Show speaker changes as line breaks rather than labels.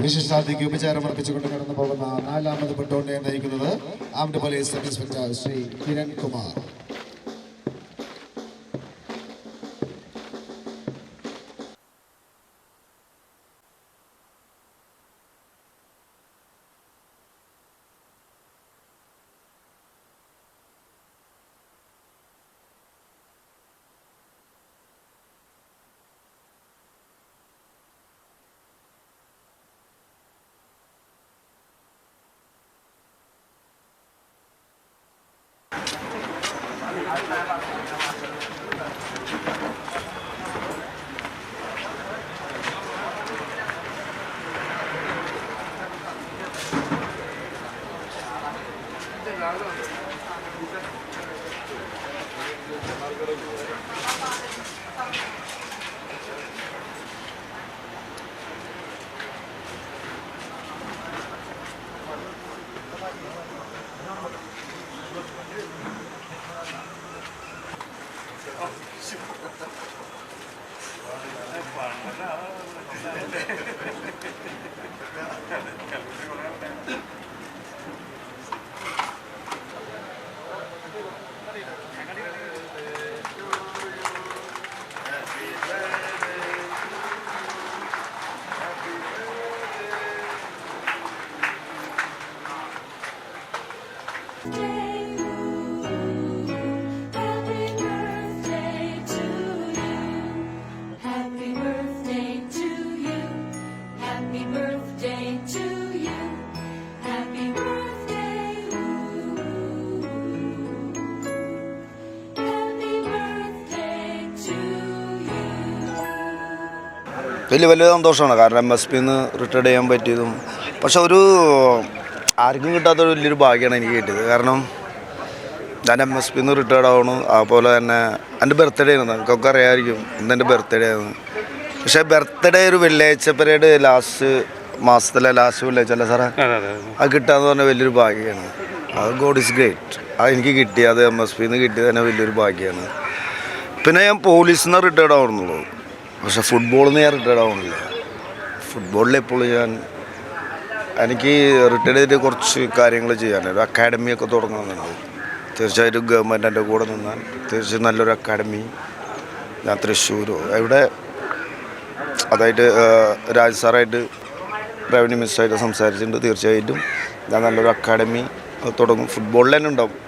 വിശിഷ്ടാതിക്ക് ഉപചാരം അർപ്പിച്ചുകൊണ്ട് കടന്നു പോകുന്ന നാലാമത് പെട്ടോണ്ടെ നയിക്കുന്നത് armed police inspector Shri Kiran Kumar
Gracias. Yeah.
വലിയ വലിയ സന്തോഷമാണ്. കാരണം എം എസ് പിന്ന് റിട്ടയർഡ് ചെയ്യാൻ പറ്റിയതും. പക്ഷെ ഒരു ആർക്കും കിട്ടാത്ത വലിയൊരു ഭാഗ്യമാണ് എനിക്ക് കിട്ടിയത്. കാരണം ഞാൻ എം എസ് പിന്ന് റിട്ടയർഡ് ആവണു. അതുപോലെ തന്നെ എന്റെ ബർത്ത്ഡേ ആയിരുന്നു. നിങ്ങൾക്കൊക്കെ അറിയാമായിരിക്കും. ഇന്ന് എന്റെ ബർത്ത്ഡേ ആയിരുന്നു. പക്ഷേ ബർത്ത്ഡേ ഒരു വെള്ളിയാഴ്ച പരേഡ് ലാസ്റ്റ് മാസത്തിലെ ലാസ്റ്റ് വെള്ളിയാഴ്ച അല്ല സാറേ? അത് കിട്ടാന്ന് പറഞ്ഞാൽ വലിയൊരു ഭാഗ്യമാണ് അത് ഗോഡ് ഇസ് ഗ്രേറ്റ് അത് എനിക്ക് കിട്ടി അത് എം എസ് പിന്ന് കിട്ടിയത് തന്നെ വലിയൊരു ഭാഗ്യമാണ് പിന്നെ ഞാൻ പോലീസിൽ നിന്ന് റിട്ടയർഡ് ആവുന്നുള്ളൂ. പക്ഷെ ഫുട്ബോളിൽ നിന്ന് ഞാൻ റിട്ടയർഡ് ആവുന്നില്ല ഫുട്ബോളിൽ എപ്പോഴും ഞാൻ എനിക്ക് റിട്ടയർഡ് ചെയ്തിട്ട് കുറച്ച് കാര്യങ്ങൾ ചെയ്യാൻ ഒരു അക്കാഡമിയൊക്കെ തുടങ്ങണമെന്നുണ്ട് തീർച്ചയായിട്ടും ഗവൺമെന്റ് എന്റെ കൂടെ നിന്നാൽ തീർച്ചയായും നല്ലൊരു അക്കാഡമി ഞാൻ തൃശ്ശൂരോ എവിടെ അതായിട്ട് രാജ് സാറായിട്ട് റവന്യൂ മിനിസ്റ്ററായിട്ട് സംസാരിച്ചിട്ടുണ്ട്. തീർച്ചയായിട്ടും ഞാൻ നല്ലൊരു അക്കാഡമി തുടങ്ങും. ഫുട്ബോളിൽ തന്നെ ഉണ്ടാവും.